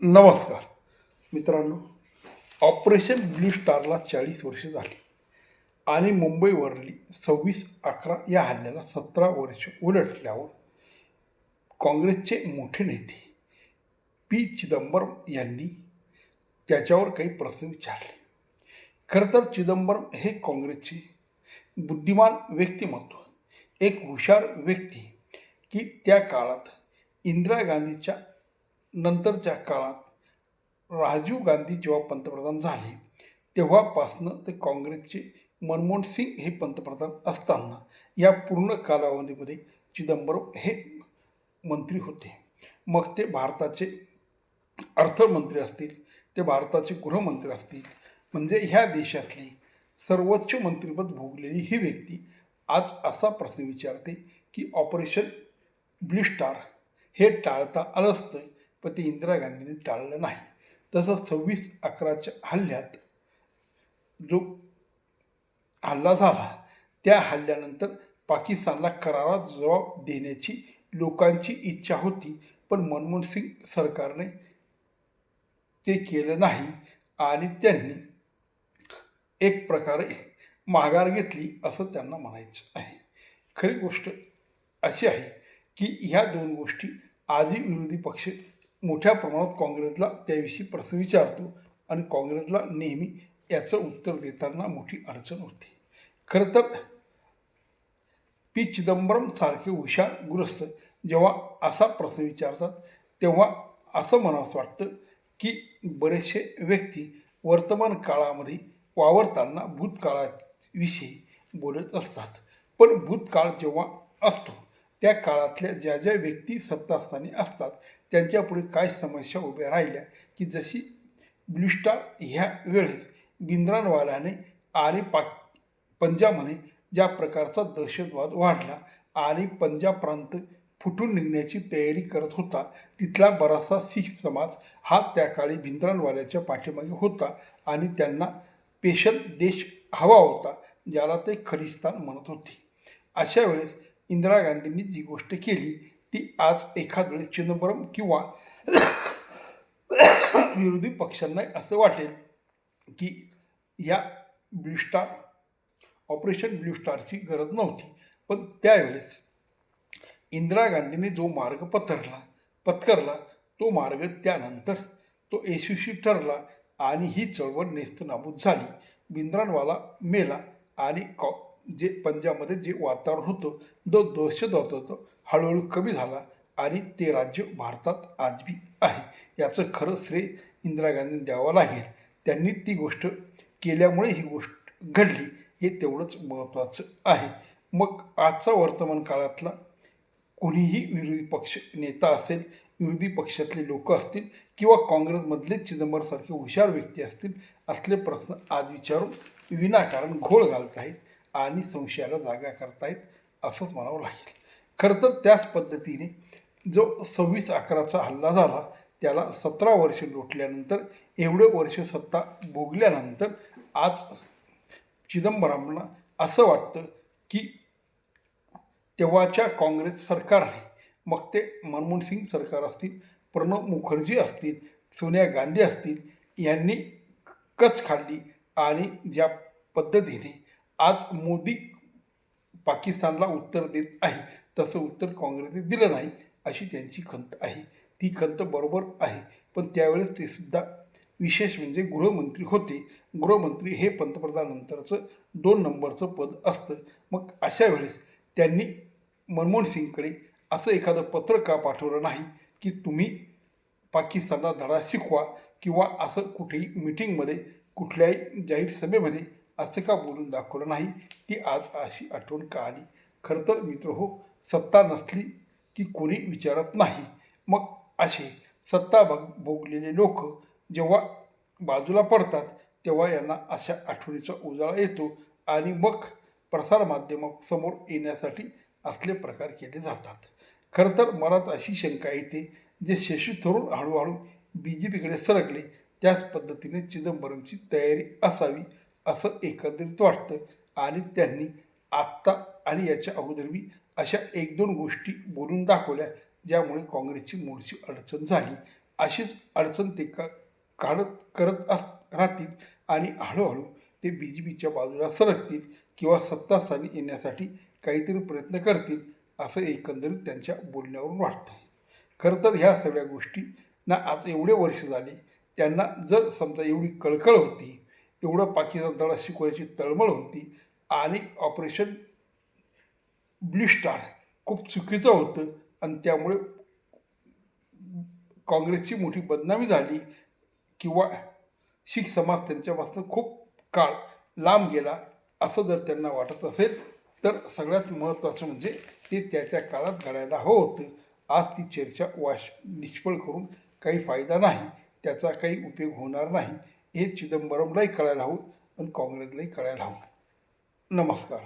नमस्कार. मित्रांनो operation blue स्टारला चाळीस वर्ष झाली आणि मुंबईवरली सव्वीस अकरा या हल्ल्याला सतरा वर्ष उलटल्यावर काँग्रेसचे मोठे नेते पी. चिदंबरम यांनी त्याच्यावर काही प्रश्न विचारले खरं तर चिदंबरम हे काँग्रेसचे बुद्धिमान व्यक्तिमत्व एक हुशार व्यक्ती की त्या काळात इंदिरा गांधीच्या नंतरच्या काळात राजीव गांधी जेव्हा पंतप्रधान झाले तेव्हापासनं ते काँग्रेसचे मनमोहन सिंग हे पंतप्रधान असताना या पूर्ण कालावधीमध्ये चिदंबरम हे मंत्री होते. मग ते भारताचे अर्थमंत्री असतील ते भारताचे गृहमंत्री असतील म्हणजे ह्या देशातली सर्वोच्च मंत्रिपद भोगलेली ही व्यक्ती आज असा प्रश्न विचारते की ऑपरेशन ब्ल्यू स्टार हे टाळता आलं असतं? पण ते इंदिरा गांधींनी टाळलं नाही. तसं सव्वीस अकराच्या हल्ल्यात जो हल्ला झाला त्या हल्ल्यानंतर पाकिस्तानला करारात जबाब देण्याची लोकांची इच्छा होती पण मनमोहन सिंग सरकारने ते केलं नाही आणि त्यांनी एक प्रकारे माघार घेतली असं त्यांना म्हणायचं आहे. खरी गोष्ट अशी आहे की ह्या दोन गोष्टी आजही विरोधी पक्ष मोठ्या प्रमाणात काँग्रेसला त्याविषयी प्रश्न विचारतो आणि काँग्रेसला नेहमी याचं उत्तर देताना मोठी अडचण होते. खरं तर पी. चिदंबरम सारखे हुशार गुरस्त जेव्हा असा प्रश्न विचारतात तेव्हा असं म्हणावं वाटतं की बरेचसे व्यक्ती वर्तमान काळामध्ये वावरताना भूतकाळाविषयी बोलत असतात. पण भूतकाळ जेव्हा असतो त्या काळातल्या ज्या ज्या व्यक्ती सत्तास्थानी असतात त्यांच्यापुढे काय समस्या उभ्या राहिल्या की जशी ब्लू स्टार ह्या वेळेस बिंद्रानवाल्याने आरे पाक पंजाबमध्ये ज्या प्रकारचा दहशतवाद वाढला आणि पंजाब प्रांत फुटून निघण्याची तयारी करत होता तिथला बराचसा शीख समाज हा त्या काळी भिंद्रानवाल्याच्या पाठीमागे होता आणि त्यांना स्पेशल देश हवा होता ज्याला ते खलिस्तान म्हणत होते. अशा वेळेस इंदिरा गांधींनी जी गोष्ट केली ती आज एखाद वेळेस चिदंबरम किंवा विरोधी पक्षांना असं वाटेल की या ब्ल्यू स्टार ऑपरेशन ब्ल्यू स्टारची गरज नव्हती. पण त्यावेळेस इंदिरा गांधींनी जो मार्ग पत्करला पत्करला तो मार्ग त्यानंतर तो यशस्वी ठरला आणि ही चळवळ नेस्तनाबूत झाली. बिंद्रानवाला मेला आणि कॉ जे पंजाबमध्ये जे वातावरण होतं जो दहशतवाद होतं हळूहळू कमी झाला आणि ते राज्य भारतात आजबी आहे. याचं खरं श्रेय इंदिरा गांधी द्यावं लागेल. त्यांनी ती गोष्ट केल्यामुळे ही गोष्ट घडली हे तेवढंच महत्त्वाचं आहे. मग आजचा वर्तमान काळातला कोणीही विरोधी पक्ष नेता असेल विरोधी पक्षातले लोक असतील किंवा काँग्रेसमधले चिदंबरसारखे हुशार व्यक्ती असतील असले प्रश्न आज विचारून विनाकारण घोळ घालत आहेत आणि संशयाला जागा करतायत असंच म्हणावं लागेल. खरं तर त्याच पद्धतीने जो सव्वीस अकराचा हल्ला झाला त्याला सतरा वर्ष लोटल्यानंतर एवढं वर्ष सत्ता भोगल्यानंतर आज चिदंबरमला असं वाटतं की तेव्हाच्या काँग्रेस सरकारने मग ते मनमोहन सिंग सरकार असतील प्रणव मुखर्जी असतील सोनिया गांधी असतील यांनी कच खाल्ली आणि ज्या पद्धतीने आज मोदी पाकिस्तानला उत्तर देत आहे. तसं उत्तर काँग्रेसने दिलं नाही अशी त्यांची खंत आहे. ती खंत बरोबर आहे पण त्यावेळेस ते सुद्धा विशेष म्हणजे गृहमंत्री होते. गृहमंत्री हे पंतप्रधानानंतरचं दोन नंबरचं पद असतं. मग अशा वेळेस त्यांनी मनमोहन सिंगकडे असं एखादं पत्र का पाठवलं नाही की तुम्ही पाकिस्तानला धडा शिकवा किंवा असं कुठेही मिटिंगमध्ये कुठल्याही जाहीर सभेमध्ये असं का बोलून दाखवलं नाही? ती आज अशी आठवण का आली खरं तर मित्र हो सत्ता नसली की कोणी विचारत नाही. मग असे सत्ता भग भोगलेले लोक जेव्हा बाजूला पडतात तेव्हा यांना अशा आठवणीचा उजाळा येतो आणि मग प्रसारमाध्यमासमोर येण्यासाठी असले प्रकार केले जातात. खरं तर मनात अशी शंका येते जे शशी थरूर हळूहळू बी जे पीकडे सरकले त्याच पद्धतीने चिदंबरमची तयारी असावी असं एकंदरीत वाटतं. आणि त्यांनी आत्ता आणि याच्या अगोदरवी अशा एक दोन गोष्टी बोलून दाखवल्या ज्यामुळे काँग्रेसची मूळची अडचण झाली. अशीच अडचण ते का काढत करत अस राहतील आणि हळूहळू ते बी जे पीच्या बाजूला सरकतील किंवा सत्तास्थानी येण्यासाठी काहीतरी प्रयत्न करतील असं एकंदरीत त्यांच्या बोलण्यावरून वाटतं. खरं तर ह्या सगळ्या गोष्टींना आज एवढे वर्ष झाले त्यांना जर समजा एवढी कळकळ होती एवढं पाकिस्तानला शिकवायची तळमळ होती आणि ऑपरेशन ब्लू स्टार खूप चुकीचं होतं आणि त्यामुळे काँग्रेसची मोठी बदनामी झाली किंवा शीख समाज त्यांच्यापासून खूप काळ लांब गेला असं जर त्यांना वाटत असेल तर सगळ्यात महत्त्वाचं म्हणजे ते त्या त्या काळात घडायला हवं होतं. आज ती चर्चा वाश निष्फळ करून काही फायदा नाही त्याचा काही उपयोग होणार नाही. हे चिदंबरमलाही कळायला हवं आणि काँग्रेसलाही कळायला हवं. नमस्कार.